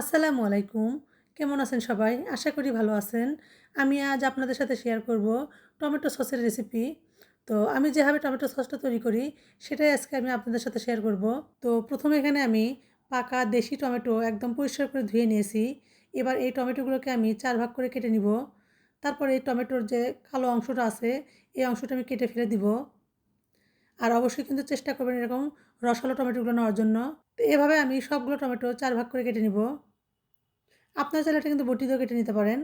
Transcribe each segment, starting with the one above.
আসসালামু আলাইকুম। কেমন আছেন সবাই? আশা করি ভালো আছেন। আমি আজ আপনাদের সাথে শেয়ার করব টমেটো সসের রেসিপি তো আমি যেভাবে টমেটো সসটা তৈরি করি, সেটাই আজকে আমি আপনাদের সাথে শেয়ার করব। তো প্রথমে এখানে আমি পাকা দেশি টমেটো একদম পরিষ্কার করে ধুয়ে নিয়েছি। এবার এই টমেটোগুলোকে আমি চার ভাগ করে কেটে নিব। তারপরে এই টমেটোর যে কালো অংশটা আছে, এই অংশটা আমি কেটে ফেলে দিব। আর অবশ্যই কিন্তু চেষ্টা করবেন এরকম রসালো টমেটোগুলো নেওয়ার জন্য। তো এভাবে আমি সবগুলো টমেটো চার ভাগ করে কেটে নিব। আপনার চাইলে এটা কিন্তু বটি দিয়েও কেটে নিতে পারেন।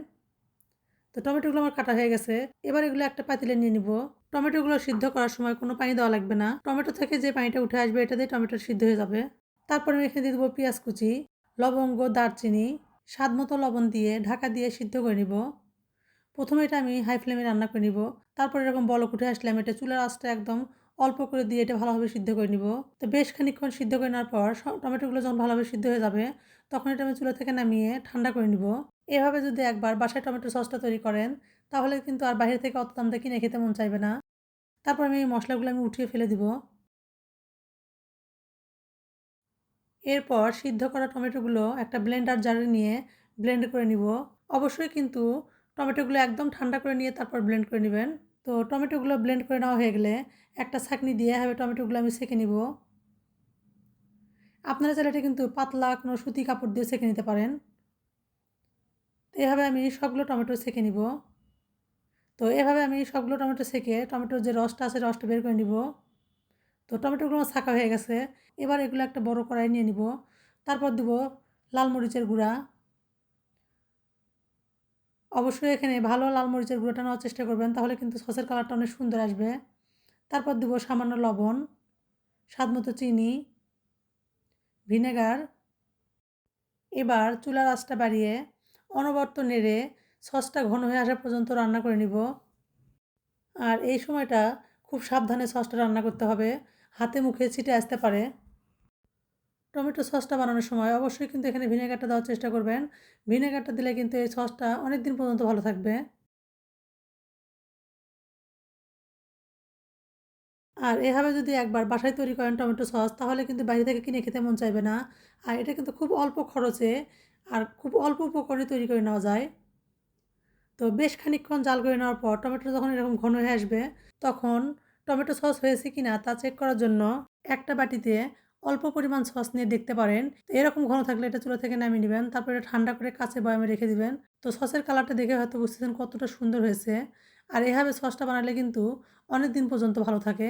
তো টমেটোগুলো আমার কাটা হয়ে গেছে। এবার এগুলো একটা পাতিলে নিয়ে নিব। টমেটোগুলো সিদ্ধ করার সময় কোনো পানি দেওয়া লাগবে না। টমেটো থেকে যে পানিটা উঠে আসবে, এটা দিয়ে টমেটো সিদ্ধ হয়ে যাবে। তারপর আমি এখানে দিয়ে দেবো পেঁয়াজ কুচি, লবঙ্গ, দারচিনি, স্বাদ মতো লবণ দিয়ে ঢাকা দিয়ে সিদ্ধ করে নিব। প্রথমে এটা আমি হাই ফ্লেমে রান্না করে নিব। তারপর এরকম বলক উঠে আসলে আমি এটা চুলার আঁচটা একদম অল্প করে দিয়ে এটা ভালোভাবে সিদ্ধ করে নিব। তো বেশ খানিকক্ষণ সিদ্ধ করে নেওয়ার পর টমেটোগুলো যখন ভালোভাবে সিদ্ধ হয়ে যাবে, তখন এটা আমি চুলা থেকে নামিয়ে ঠান্ডা করে নিব। এভাবে যদি একবার বাসায় টমেটো সসটা তৈরি করেন, তাহলে কিন্তু আর বাইরে থেকে অত দাম দিয়ে কিনে খেতে মন চাইবে না। তারপর আমি এই মশলাগুলো আমি উঠিয়ে ফেলে দিব। এরপর সিদ্ধ করা টমেটোগুলো একটা ব্লেন্ডার জারে নিয়ে ব্লেন্ড করে নিব। অবশ্যই কিন্তু টমেটোগুলো একদম ঠান্ডা করে নিয়ে তারপর ব্লেন্ড করে নেবেন। তো টমেটোগুলো ব্লেন্ড করে নেওয়া হয়ে গেলে একটা ছাঁকনি দিয়ে হবে টমেটোগুলো আমি সেঁকে নিব। আপনারা চাইলে এটা কিন্তু পাতলা কোনো সুতি কাপড় দিয়ে সেঁকে নিতে পারেন। এভাবে আমি সবগুলো টমেটো সেঁকে নিব। তো এভাবে আমি সবগুলো টমেটো সেঁকে টমেটোর যে রসটা আছে রসটা বের করে নিব। তো টমেটোগুলো আমার ছাঁকা হয়ে গেছে। এবার এগুলো একটা বড় কড়াই নিয়ে নিব। তারপর দেব লাল মরিচের গুঁড়া। অবশ্যই এখানে ভালো লাল মরিচের গুঁড়োটা নেওয়ার চেষ্টা করবেন, তাহলে কিন্তু সসের কালারটা অনেক সুন্দর আসবে। তারপর দেবো সামান্য লবণ, স্বাদ মতো চিনি, ভিনেগার। এবার চুলার আঁচটা বাড়িয়ে অনবর্ত নেড়ে সসটা ঘন হয়ে আসা পর্যন্ত রান্না করে নিব। আর এই সময়টা খুব সাবধানে সসটা রান্না করতে হবে, হাতে মুখে ছিটে আসতে পারে। টমেটো সসটা বানানোর সময় অবশ্যই কিন্তু এখানে ভিনেগারটা দেওয়ার চেষ্টা করবেন। ভিনেগারটা দিলে কিন্তু এই সসটা অনেক দিন পর্যন্ত ভালো থাকবে। আর এভাবে যদি একবার বাসায় তৈরি করেন টমেটো সস, তাহলে কিন্তু বাইরে থেকে কিনে খেতে মন চাইবে না। আর এটা কিন্তু খুব অল্প খরচে আর খুব অল্প উপকরণে তৈরি করে নেওয়া যায়। তো বেশ খানিকক্ষণ জাল করে নেওয়ার পর টমেটো যখন এরকম ঘন হয়ে আসবে, তখন টমেটো সস হয়েছে কি না তা চেক করার জন্য একটা বাটিতে অল্প পরিমাণ সস নিয়ে দেখতে পারেন। এরকম ঘন থাকলে এটা চুলা থেকে নামিয়ে নেবেন। তারপরে ঠান্ডা করে কাছে বয়ামে রেখে দিবেন। তো সসের কালারটা দেখে হয়তো বুঝতেছেন কতটা সুন্দর হয়েছে। আর এভাবে সসটা বানালে কিন্তু অনেক দিন পর্যন্ত ভালো থাকে।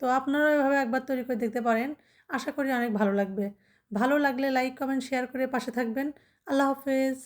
তো আপনারাও এভাবে একবার তৈরি করে দেখতে পারেন। আশা করি অনেক ভালো লাগবে। ভালো লাগলে লাইক, কমেন্ট, শেয়ার করে পাশে থাকবেন। আল্লাহ হাফেজ।